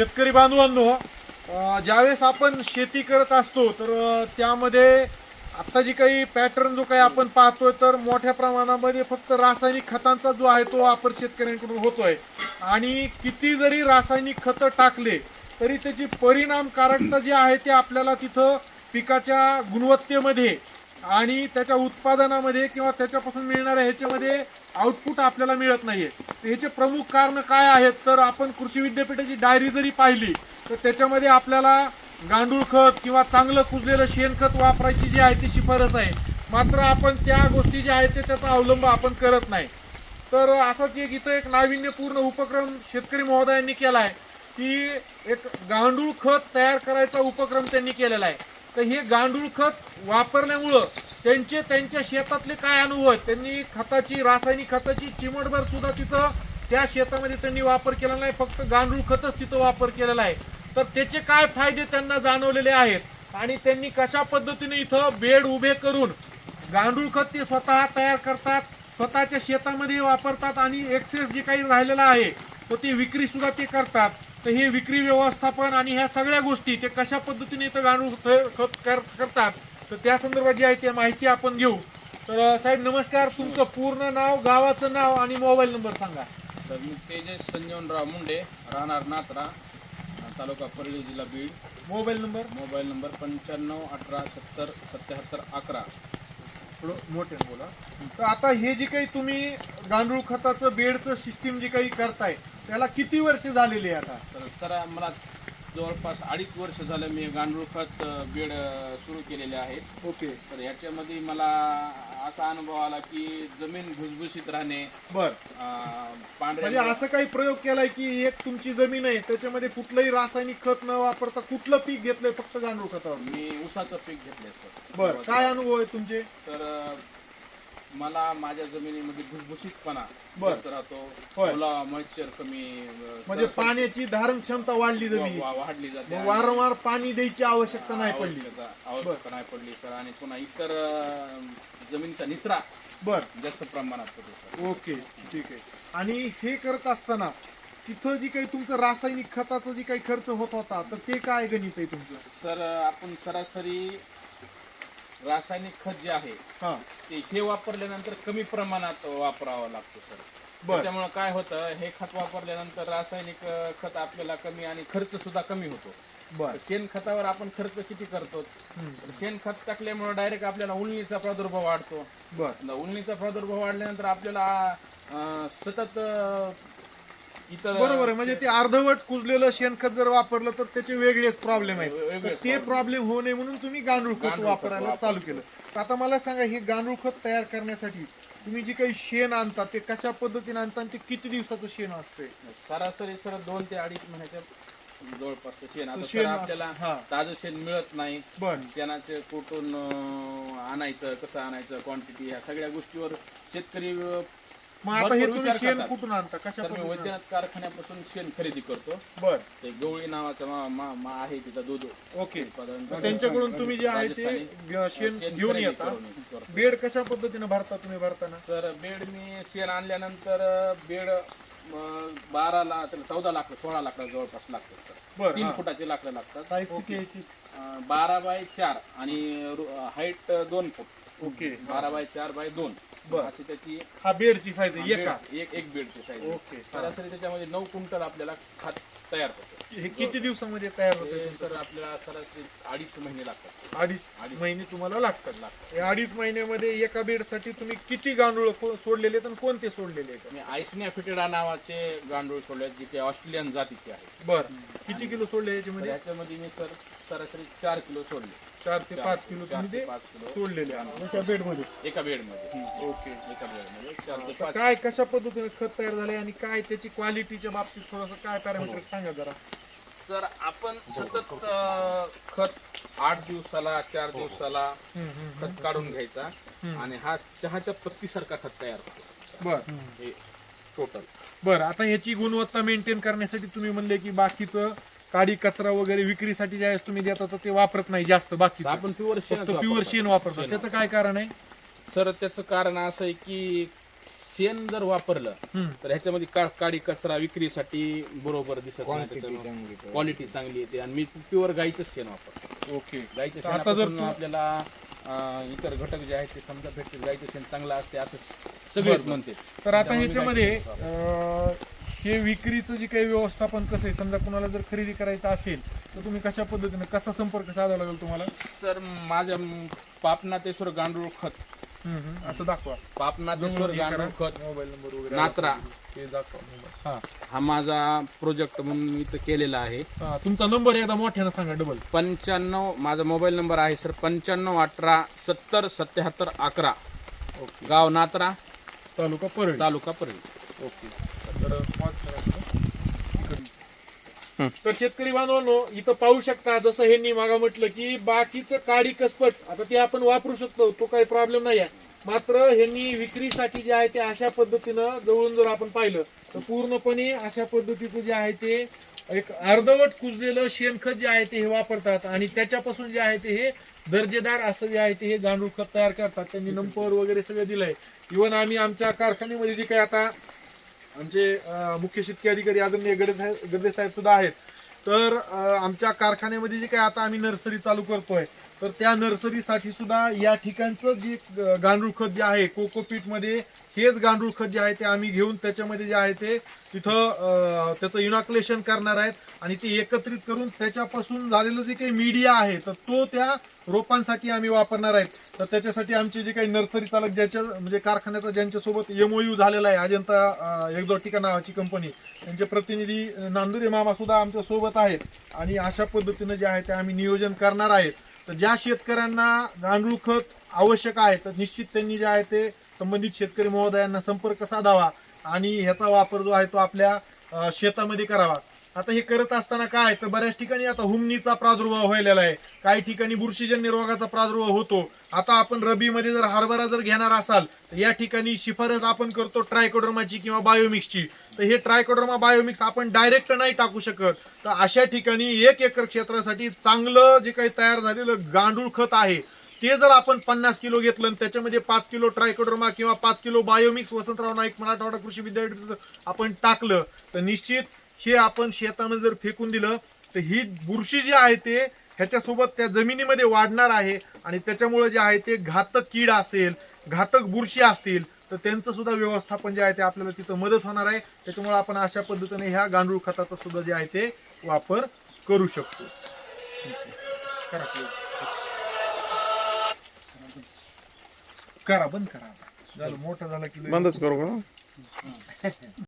शेतकरी बांधवांनो ज्यावेळेस आपण शेती करत असतो तर त्यामध्ये आत्ता जी काही पॅटर्न जो काही आपण पाहतोय तर मोठ्या प्रमाणामध्ये फक्त रासायनिक खतांचा जो आहे तो वापर शेतकऱ्यांकडून होतोय. आणि किती जरी रासायनिक खतं टाकले तरी त्याची परिणामकारकता जी आहे ते आपल्याला तिथं पिकाच्या गुणवत्तेमध्ये आणि त्याच्या उत्पादनामध्ये किंवा त्याच्यापासून मिळणाऱ्या ह्याच्यामध्ये आउटपुट आपल्याला मिळत नाहीये. तर ह्याचे प्रमुख कारण काय आहेत? तर आपण कृषी विद्यापीठाची डायरी जरी पाहिली तर त्याच्यामध्ये आपल्याला गांडूळ खत किंवा चांगलं कुजलेलं शेणखत वापरायची जी आहे ती शिफारस आहे. मात्र आपण त्या गोष्टी ज्या आहेत ते त्याचा अवलंब आपण करत नाही. तर असंच एक इथं एक नाविन्यपूर्ण उपक्रम शेतकरी महोदयांनी केला आहे की एक गांडूळ खत तयार करायचा उपक्रम त्यांनी केलेला आहे. तर हे गांडूळ खत वापरल्यामुळं त्यांचे त्यांच्या शेतातले काय अनुभव आहेत? त्यांनी खताची रासायनिक खताची चिमटभर सुद्धा तिथं त्या शेतामध्ये त्यांनी वापर केला नाही. फक्त गांडूळ खतच तिथं वापर केलेला आहे. तर त्याचे काय फायदे त्यांना जाणवलेले आहेत? आणि त्यांनी कशा पद्धतीने इथं बेड उभे करून गांडूळ खत ते स्वतः तयार करतात स्वतःच्या शेतामध्ये वापरतात आणि एक्सेस जे काही राहिलेला आहे तो ते विक्री सुद्धा ते करतात? तर हे विक्री व्यवस्थापन आणि ह्या सगळ्या गोष्टी ते कशा पद्धतीने इथं गांडूळ थ- खत कर- करतात तर त्या संदर्भात जी आहे ते माहिती आपण घेऊ. तर साहेब नमस्कार. तुमचं पूर्ण नाव गावाचं नाव आणि मोबाईल नंबर सांगा. तर मी तेजस संजीवनराव मुंडे राहणार नात्रा तालुका परळी जिल्हा Beed. Mobile number? Mobile number पंच्याण्णव अठरा सत्तर सत्याहत्तर अकरा. थोडं मोठे बोला. तर आता हे जे काही तुम्ही गांडूळ खताचं बेडचं सिस्टीम जे काही करताय त्याला किती वर्ष झालेली आहे आता? तर सर मला जवळपास अडीच वर्ष झालं मी गांडूळ खत बेड सुरू केलेले आहेत. ओके. तर ह्याच्यामध्ये मला असा अनुभव आला की जमीन भुसभुशीत राहणे बर. अ, म्हणजे पांढऱ्या असं काही प्रयोग केलाय की एक तुमची जमीन आहे त्याच्यामध्ये कुठलंही रासायनिक खत न वापरता कुठलं पीक घेतलंय फक्त गांडूळ खतावर? मी ऊसाचं पीक घेतलंय सर. बर. काय अनुभव आहे तुमचे? तर मला माझ्या जमिनीमध्ये भुसभुशीतपणा बर. जास्त राहतो. होय. ओला मॉइश्चर कमी अ, म्हणजे पाण्याची धारण क्षमता वाढली जमिनी वा- वाढली जाते. मग वारंवार पाणी द्यायची आवश्यकता नाही पडली. आवश्यकता आवश्यकता नाही पडली सर. आणि पुन्हा इतर अ, जमिनीचा निचरा बर. जास्त प्रमाणात होतो सर. ओके ठीक आहे. आणि हे करत असताना तिथं जी काही तुमचं रासायनिक खताचा जी काही खर्च होत होता तर ते काय गणित आहे तुमचं? सर आपण सरासरी रासायनिक खत जे आहे हा. ते हे वापरल्यानंतर कमी प्रमाणात वापरावं लागतं सर. बर. त्याच्यामुळे काय होतं हे खत वापरल्यानंतर रासायनिक अ, खत आपल्याला कमी आणि खर्च सुद्धा कमी होतो. बर. शेण खतावर आपण खर्च किती करतो. तर शेण खत टाकल्यामुळे डायरेक्ट आपल्याला उलणीचा प्रादुर्भाव वाढतो. बर. न- उलणीचा प्रादुर्भाव वाढल्यानंतर आपल्याला अं, सतत अं, इतर बरोबर आहे म्हणजे ते अर्धवट कुजलेलं शेणखत जर वापरलं तर त्याचे वेगळेच प्रॉब्लेम आहेत. वेगळेच ते प्रॉब्लेम होऊ नये म्हणून तुम्ही गांडूळ खत गांडूळ खत वापरायला. चालू केलं. तर आता मला सांगा हे गांडूळ खत तयार करण्यासाठी तुम्ही जे काही शेण आणता ते कशा पद्धतीने आणता आणि ते किती दिवसाचं शेण असतंय? सरासरी सर दोन ते अडीच महिन्याच्या जवळपास शेण. आता शेण आपल्याला हा. ताजं शेण मिळत नाही. बर. शेणाचे कुठून अं, आणायचं कसं आणायचं क्वांटिटी ह्या सगळ्या गोष्टीवर शेतकरी अं, मग आता हे भरपूर तुम्ही विचार शेण करतात. कुठून आणता? कशा तर मी पद्धतीने वैद्यनाथ कारखान्यापासून शेण खरेदी करतो. बर. ते गवळी नावाचा मा, मा, मा आहे तिथं दूध ओके. उत्पादन. मग त्यांच्याकडून तुम्ही जे आहे ते राजस्थानी ग- शेण शेण घेऊन खरेदी येता. करून करतो. बेड कशा पद्धतीने भरता तुम्ही भरताना? तर बेड मी शेण आणल्यानंतर बेड अं, बारा लाख त्याला चौदा लाख सोळा लाख जवळपास लागतात सर. बर तीन हा. फुटाचे लाकडं लागतात. साईज किती यायची? अं, बारा बाय चार आणि हाईट दोन फूट. ओके. बारा बाय चार बाय दोन. बर. अशी त्याची हा बेडची साईज आहे एका बेड- एक एक बेडची साईज ओके. सरासरी त्याच्यामध्ये नऊ क्विंटल आपल्याला खात तयार होतं. हे किती दिवसामध्ये तयार होते सर आपल्याला सरासरी अडीच महिने लागतात. अडीच अडीच. महिने तुम्हाला लागतात. लागतात. या अडीच महिन्यामध्ये एका बेडसाठी तुम्ही किती गांडूळ सोडलेले आहेत आणि कोणते सोडलेले आहेत? मी आयसनिया फिटेडा नावाचे गांडूळ सोडले आहेत, जे की ऑस्ट्रेलियन जातीचे आहेत. बर. किती किलो सोडले तर याच्यामध्ये ह्याच्यामध्ये मी सर सरासरी चार किलो सोडले. चार ते पाच किलो चार तुम्ही ते ते पाच किलो. सोडलेले आहे एका बेडमध्ये. एका बेडमध्ये. ओके. एका बेडमध्ये. चार ते तर पाच काय कशा पद्धतीने खत तयार झाले आणि काय त्याची क्वालिटीच्या बाबतीत थोडस काय पॅरामीटर सांगा जरा. सर आपण सतत अं, खत आठ दिवसाला चार दिवसाला खत काढून घ्यायचा आणि हा चहाच्या पत्तीसारखा खत तयार होतो. बर. हे टोटल बर आता याची गुणवत्ता मेंटेन करण्यासाठी तुम्ही म्हणले की बाकीचं काडी कचरा वगैरे विक्रीसाठी ज्यावेळेस तुम्ही देता तर ते वापरत नाही जास्त बाकी आपण प्युअर शेण फक्त प्युअर शेण वापरतात त्याचं काय कारण आहे? सर त्याचं कारण असं आहे की शेण जर वापरलं हम्म. तर ह्याच्यामध्ये का काडी कचरा विक्रीसाठी बरोबर दिसत नाही. क्वालिटी चांगली येते. आणि मी प्युअर गाईचं शेण वापरतो. ओके. गाईच्या तर आता जर शेणापासून तू- आपल्याला अं, इतर घटक जे आहेत ते समजा भेटतील. गाईचं शेण चांगलं असते असं सगळेच म्हणते. तर आता ह्याच्यामध्ये गाईचं शेण वापरतो. अं, हे विक्रीचं जे काही व्यवस्थापन कसं आहे समजा कुणाला जर खरेदी करायचं असेल तर तुम्ही कशा पद्धतीने कसा संपर्क साधावा लागेल तुम्हाला? सर माझ्या पापनाथेश्वर गांडूळ खत. असं दाखवा. पापनाथेश्वर गांडूळ खत. मोबाईल नंबर वगैरे नात्रा. ते दाखवा मोबाईल. हा. हा माझा प्रोजेक्ट म्हणून मी इथं केलेला आहे. हा, तुमचा नंबर एकदा मोठ्यानं सांगा डबल पंच्याण्णव माझा मोबाईल नंबर आहे सर. पंच्याण्णव अठरा सत्तर सत्याहत्तर अकरा. ओके. गाव नात्रा. तालुका परळी. तालुका परळी. ओके. तर. तर शेतकरी बांधवांनो इथं पाहू शकता जसं हे मागा म्हटलं की बाकीचं काडी कसपट आता ते आपण वापरू शकतो तो काही प्रॉब्लेम नाही आहे मात्र ह्यांनी विक्रीसाठी जे आहे ते अशा पद्धतीनं जवळून जर आपण पाहिलं तर पूर्णपणे अशा पद्धतीचं जे आहे ते एक अर्धवट कुजलेलं शेणखत जे आहे ते हे वापरतात आणि त्याच्यापासून जे आहे ते हे दर्जेदार असं जे आहे ते हे गांडूळ खत तयार करतात. त्यांनी नंबर वगैरे सगळं दिलंय. इव्हन आम्ही आमच्या कारखान्यामध्ये जे काही आता आमचे मुख्य शेतकी अधिकारी आदरणीय गडे साहेब गडे साहेब सुद्धा आहेत. तर आमच्या कारखान्यामध्ये जे काही आता आम्ही नर्सरी चालू करतोय तर त्या नर्सरीसाठी सुद्धा या ठिकाणचं जे गांडूळ खत जे आहे कोकोपीटमध्ये हेच गांडूळ खत जे आहे ते आम्ही घेऊन त्याच्यामध्ये जे आहे ते तिथं त्याचं इनॉक्युलेशन करणार आहेत आणि ते एकत्रित करून त्याच्यापासून झालेलं जे काही मीडिया आहे तर तो त्या रोपांसाठी आम्ही वापरणार आहेत. तर त्याच्यासाठी आमचे जे काही नर्सरी चालक ज्याच्या म्हणजे कारखान्याचा ज्यांच्यासोबत एमओयू झालेला आहे अजंता एक्झॉटिका नावाची कंपनी त्यांचे प्रतिनिधी नांदुरे मामा सुद्धा आमच्यासोबत आहेत. आणि अशा पद्धतीनं जे आहे ते आम्ही नियोजन करणार आहेत. तर ज्या शेतकऱ्यांना गांडूळ खत आवश्यक आहे तर निश्चित त्यांनी जे आहे ते संबंधित शेतकरी महोदयांना संपर्क साधावा आणि ह्याचा वापर जो आहे तो आपल्या शेतामध्ये करावा. आता हे करत असताना काय? तर बऱ्याच ठिकाणी आता हुमनीचा प्रादुर्भाव व्हायलेला आहे. काही ठिकाणी बुरशीजन्य रोगाचा प्रादुर्भाव होतो. आता आपण रबीमध्ये जर हरभरा जर घेणार असाल तर या ठिकाणी शिफारस आपण करतो ट्रायकोड्रमाची किंवा बायोमिक्सची. तर हे ट्रायकोड्रमा बायोमिक्स आपण डायरेक्ट नाही टाकू शकत. तर अशा ठिकाणी एक एकर क्षेत्रासाठी चांगलं जे काही तयार झालेलं गांडूळ खत आहे ते जर आपण पन्नास किलो घेतलं आणि त्याच्यामध्ये पाच किलो ट्रायकोडर्मा किंवा पाच किलो बायोमिक्स वसंतराव नाईक मराठवाडा कृषी विद्यापीठ आपण टाकलं तर निश्चित हे आपण शेतामध्ये जर फेकून दिलं तर ही बुरशी जी आहे ते ह्याच्यासोबत त्या जमिनीमध्ये वाढणार आहे आणि त्याच्यामुळे जे आहे ते घातक कीड असेल घातक बुरशी असतील तर त्यांचं सुद्धा व्यवस्थापन जे आहे ते आपल्याला तिथं मदत होणार आहे. त्याच्यामुळे आपण अशा पद्धतीने ह्या गांडूळ खताचा सुद्धा जे आहे ते वापर करू शकतो. करा करा बंद करा. झालं मोठं झालं की बंदच करू का?